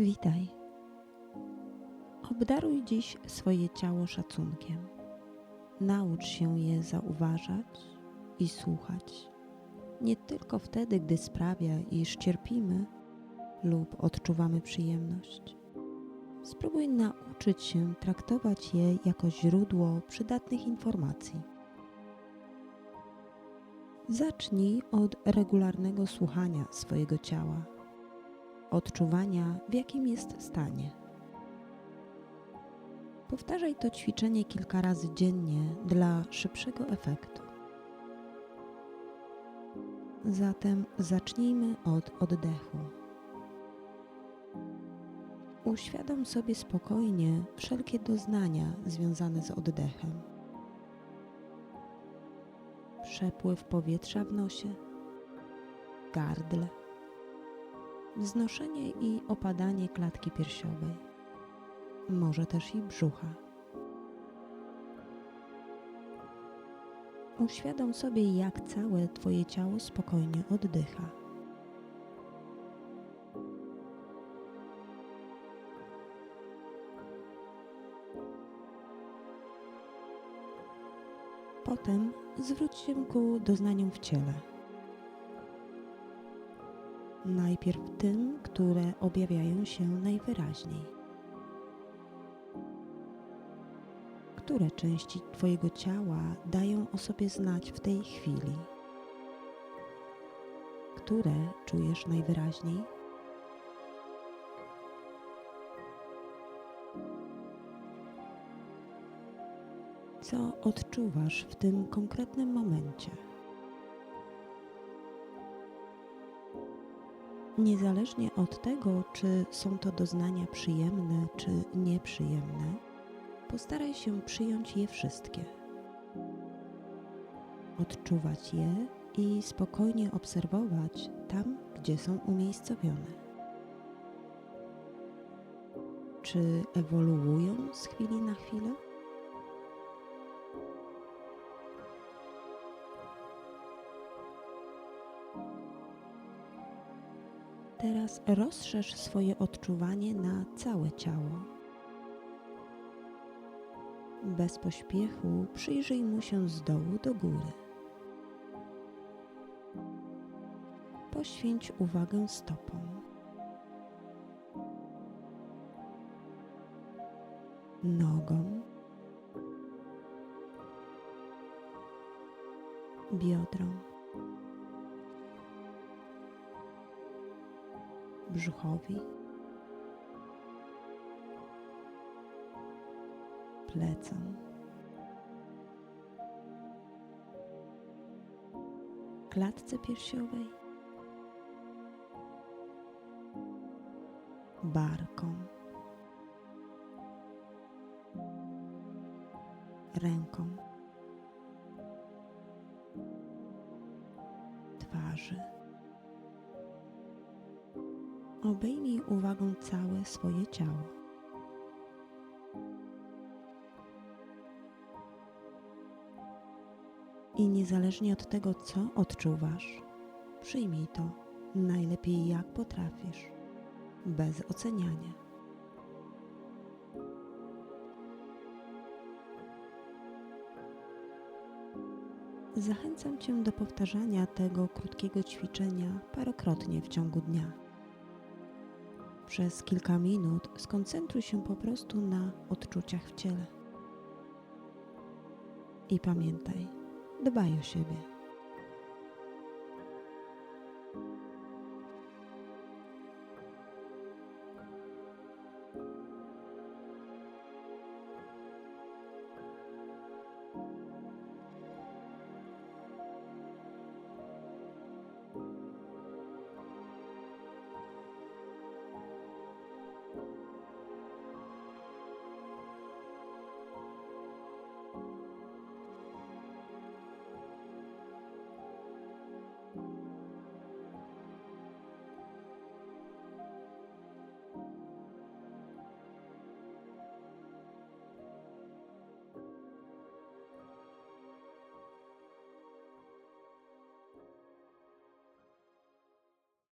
Witaj. Obdaruj dziś swoje ciało szacunkiem. Naucz się je zauważać i słuchać. Nie tylko wtedy, gdy sprawia, iż cierpimy lub odczuwamy przyjemność. Spróbuj nauczyć się traktować je jako źródło przydatnych informacji. Zacznij od regularnego słuchania swojego ciała, odczuwania, w jakim jest stanie. Powtarzaj to ćwiczenie kilka razy dziennie dla szybszego efektu. Zatem zacznijmy od oddechu. Uświadom sobie spokojnie wszelkie doznania związane z oddechem. Przepływ powietrza w nosie, gardle, wznoszenie i opadanie klatki piersiowej, może też i brzucha. Uświadom sobie, jak całe Twoje ciało spokojnie oddycha. Potem zwróć się ku doznaniom w ciele. Najpierw tym, które objawiają się najwyraźniej. Które części Twojego ciała dają o sobie znać w tej chwili? Które czujesz najwyraźniej? Co odczuwasz w tym konkretnym momencie? Niezależnie od tego, czy są to doznania przyjemne czy nieprzyjemne, postaraj się przyjąć je wszystkie. Odczuwać je i spokojnie obserwować tam, gdzie są umiejscowione. Czy ewoluują z chwili na chwilę? Teraz rozszerz swoje odczuwanie na całe ciało. Bez pośpiechu przyjrzyj mu się z dołu do góry. Poświęć uwagę stopom. Nogom, biodrom, brzuchowi, plecom, klatce piersiowej, barkom, rękom, twarzy. Obejmij uwagą całe swoje ciało. I niezależnie od tego, co odczuwasz, przyjmij to najlepiej jak potrafisz, bez oceniania. Zachęcam Cię do powtarzania tego krótkiego ćwiczenia parokrotnie w ciągu dnia. Przez kilka minut skoncentruj się po prostu na odczuciach w ciele. I pamiętaj, dbaj o siebie.